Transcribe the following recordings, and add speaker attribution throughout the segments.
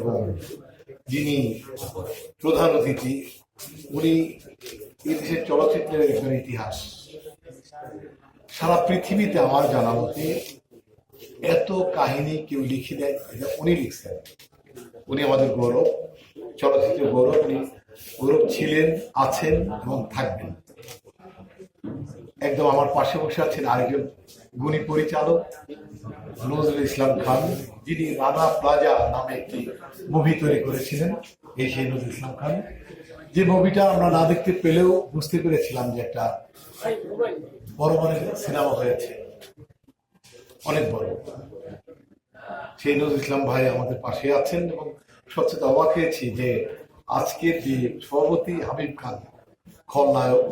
Speaker 1: এবং যিনি প্রধান অতিথি, উনি এই দেশের চলচ্চিত্রের একজন ইতিহাস। সারা পৃথিবীতে আমার জানা মতে এত কাহিনী কেউ লিখে দেয় উনি লিখছেন। উনি আমাদের গৌরব, চলচ্চিত্রের গৌরব, উনি গৌরব ছিলেন, আছেন এবং থাকবেন। একদম আমার পাশে বসে আছেন আরেকজন গুণী পরিচালক নজরুল ইসলাম খান, যিনি রানা প্লাজা নামে একটি মুভি তৈরি করেছিলেন, এই সেই নজরুল ইসলাম খান। যে মুভিটা আমরা না দেখতে পেলেও বুঝতে পেরেছিলাম যে একটা বড় বড় সিনেমা হয়েছে। অনেক বড়। সেই নজরুল ইসলাম ভাই আমাদের পাশে আছেন এবং সবচেয়ে অবাক হয়েছি যে আজকের যে সভাপতি হাবিব খান, খলনায়ক,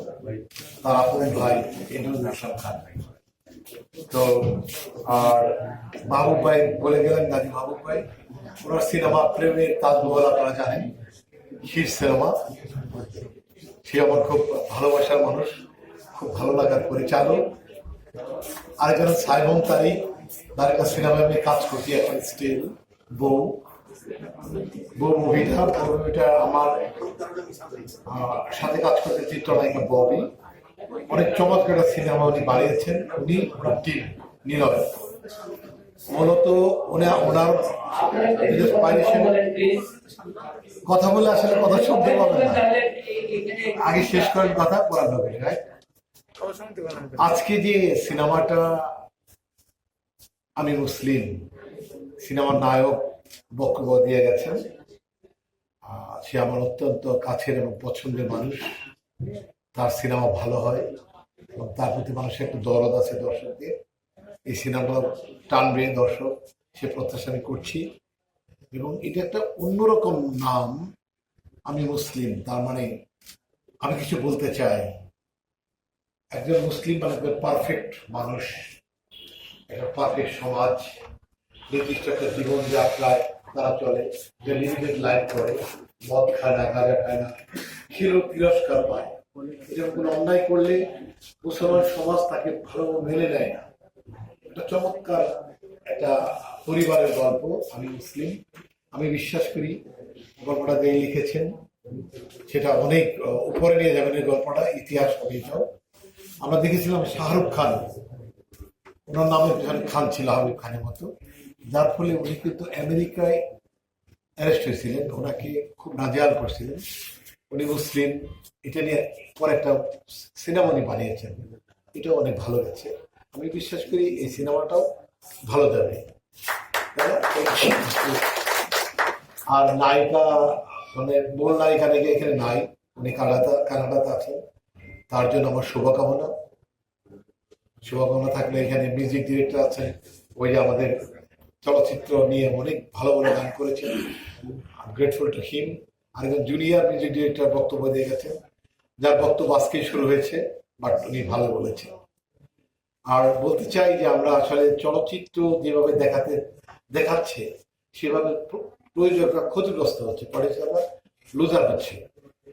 Speaker 1: তার আপন ভাই এই নজরুল ইসলাম খান। তো, আর মাহবুব ভাই বলে গেলেন গাজী মাহবুব ভাই ওনার সিনেমা প্রেমের তাজমহল আপনারা জানেন শীর সিনেমা। সে আমার খুব ভালোবাসার মানুষ, খুব ভালো লাগার পরিচালক। আরেকজন সাইমন তারিক তার একটা সিনেমায় আমি কাজ করছি এখন স্টিল বউ। বউ মুভিটা বউ মুভিটা আমার সাথে কাজ করতে চিত্রনায়িকা ববি। অনেক চমৎকার একটা সিনেমা উনি বানিয়েছেন। উনি ওনার টিম নীরব। মূলত উনি ওনার কথা বলে আসলে কথা শুনতে পাবেন না। আগে শেষ করেন কথা পড়া হবে আজকে যে সিনেমাটা আমি মুসলিম সিনেমার নায়ক বক্তব্য দিয়ে গেছেন সে আমার অত্যন্ত কাছের এবং পছন্দের মানুষ। তার সিনেমা ভালো হয় এবং তার প্রতি মানুষের একটা দরদ আছে দর্শকদের। এই সিনেমা টানবে দর্শক সে প্রত্যাশা আমি করছি এবং এটা একটা অন্যরকম নাম, আমি মুসলিম, তার মানে আমি কিছু বলতে চাই। একজন মুসলিম মানে পারফেক্ট মানুষ, একটা পারফেক্ট সমাজ, নির্দিষ্ট একটা জীবনযাত্রায় তারা চলে, যে লিমিটেড লাইফ করে, মদ খায় না, গাঁজা খায় না খেলেও তিরস্কার পায়। এরকম কোনো অন্যায় করলে মুসলমান সমাজ তাকে ভালো মেনে নেয় না। একটা চমৎকার একটা পরিবারের গল্প। আমি মুসলিম। আমি বিশ্বাস করি গল্পটা যে লিখেছেন, সেটা অনেক উপরে নিয়ে যাবেন এই গল্পটা, ইতিহাস অভিযোগ। আমরা দেখেছিলাম শাহরুখ খান। ওনার নামে খান ছিল হাবিব খানের মতো। যার ফলে উনি কিন্তু আমেরিকায় অ্যারেস্ট হয়েছিলেন। ওনাকে খুব নাজেহাল করছিলেন। উনি মুসলিম, এটা নিয়ে পরে একটা সিনেমা উনি বানিয়েছেন। এটাও অনেক ভালো গেছে আমি বিশ্বাস করি এই সিনেমাটাও ভালো যাবে। আর নায়িকা মানে মূল নায়িকা নাকি এখানে নাই, উনি কানাডা, কানাডাতে আছেন। তার জন্য আমার শুভকামনা। শুভকামনা থাকলে এখানে মিউজিক ডিরেক্টর আছেন। ওই যে আমাদের চলচ্চিত্র নিয়ে অনেক ভালো ভালো গান করেছেন। গ্রেটফুল টু হিম আরেকজন জুনিয়র মিউজিক ডিরেক্টর বক্তব্য দিয়ে গেছেন। যার বক্তব্য আজকেই শুরু হয়েছে, বাট উনি ভালো বলেছেন। আর বলতে চাই যে আমরা আসলে চলচ্চিত্র যেভাবে দেখাতে, দেখাচ্ছে, সেভাবে প্র- প্রয়োজকরা ক্ষতিগ্রস্ত হচ্ছে। পরিচালকরা লুজার হচ্ছে।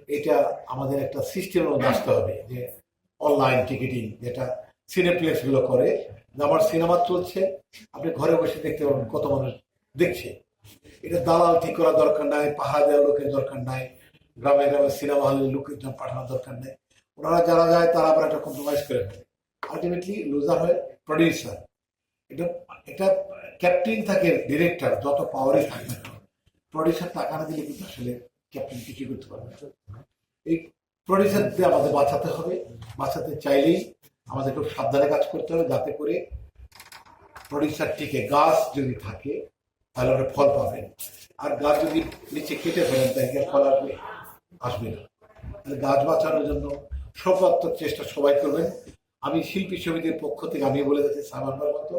Speaker 1: এটা আমাদের একটা সিস্টেমের মধ্যে আসতে হবে যে অনলাইন টিকিটিং যেটা সিনেপ্লেক্সগুলো করে। আমার সিনেমা চলছে, আপনি ঘরে বসে দেখতে পাবেন কত মানুষ দেখছে। এটা দালাল ঠিক করা দরকার নাই পাহাড় দেওয়ার লোকের দরকার নাই, গ্রামে গ্রামে সিনেমা হলে লোকের জন্য পাঠানোর দরকার নেই। ওনারা যারা যায়, তারা আবার একটা কম্প্রোমাইজ করে ফেলে। আলটিমেটলি লুজার হয় প্রডিউসার এটা এটা ক্যাপ্টেন থাকে ডিরেক্টর যত পাওয়ারই থাকে প্রডিউসার টাকা না দিলে কিন্তু আসলে ক্যাপ্টেন কিছু করতে পারবে এই প্রডিউসারদের আমাদের বাঁচাতে হবে। বাঁচাতে চাইলেই আমাদের খুব সাবধানে কাজ করতে হবে, যাতে করে প্রডিউসার টিকে গাছ যদি থাকে তাহলে আমরা ফল পাবেন। আর গাছ যদি নিচে কেটে ফেলেন, তাহলে ফল আসবে? আসবে না। তাহলে গাছ বাঁচানোর জন্য সর্বাত্মক চেষ্টা সবাই করবেন। আমি শিল্পী সমিতির পক্ষ থেকে আমি বলে যাচ্ছি সামান্যর মতো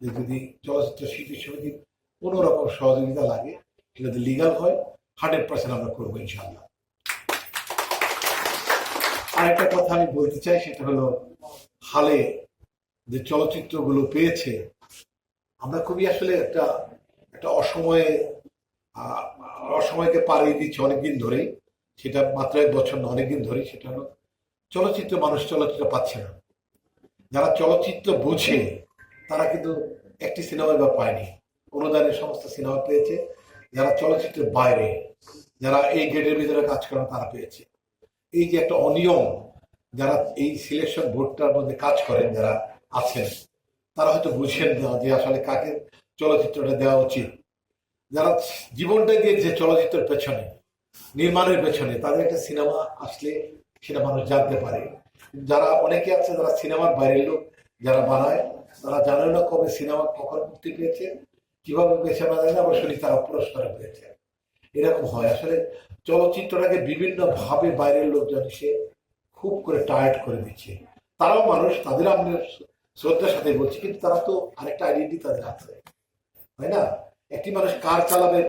Speaker 1: যে যদি চলচ্চিত্র শিল্পী সমিতির কোনো রকম সহযোগিতা লাগে যদি লিগাল হয় হান্ড্রেড পার্সেন্ট আমরা করব ইনশাল্লাহ আরেকটা কথা আমি বলতে চাই, সেটা হলো হালে যে চলচ্চিত্রগুলো পেয়েছে, আমরা খুবই আসলে একটা একটা অসময়ে অসময়কে পাড়িয়ে দিচ্ছি অনেকদিন ধরেই। সেটা মাত্র এক বছর না, অনেকদিন ধরেই সেটা হলো, চলচ্চিত্র, মানুষ চলচ্চিত্র পাচ্ছে না। যারা চলচ্চিত্র বোঝে, তারা কিন্তু একটি সিনেমা বা পায়নি। অনুদানের সমস্ত সিনেমা পেয়েছে। যারা চলচ্চিত্রের বাইরে, যারা এই গেটের ভিতরে কাজ করেন, তারা পেয়েছে। এই যে একটা অনিয়ম, যারা এই সিলেকশন বোর্ডটার মধ্যে কাজ করেন, যারা আছেন, তারা হয়তো বুঝেন না যে আসলে কাকে চলচ্চিত্রটা দেওয়া উচিত। যারা জীবনটা দিয়েছে চলচ্চিত্রের পেছনে, নির্মাণের পেছনে, তাদের একটা সিনেমা আসলে সেটা মানুষ জানতে পারে। যারা অনেকে আছে যারা সিনেমার বাইরের লোক, যারা বানায়, তারা জানে না কবে সিনেমা কখন মুক্তি পেয়েছে, কীভাবে পেয়েছে আমরা জানি না, আবার শুনি তারা পুরস্কার পেয়েছে। এরকম হয়। আসলে চলচ্চিত্রটাকে বিভিন্ন ভাবে বাইরের লোকজন এসে খুব করে টায়ার্ড করে দিচ্ছে। তারাও মানুষ, তাদের আমি শ্রদ্ধার সাথে বলছি, কিন্তু তারা তো আরেকটা আইডেন্টি তাদের আছে তাই না? একটি মানুষ কার চালাবে?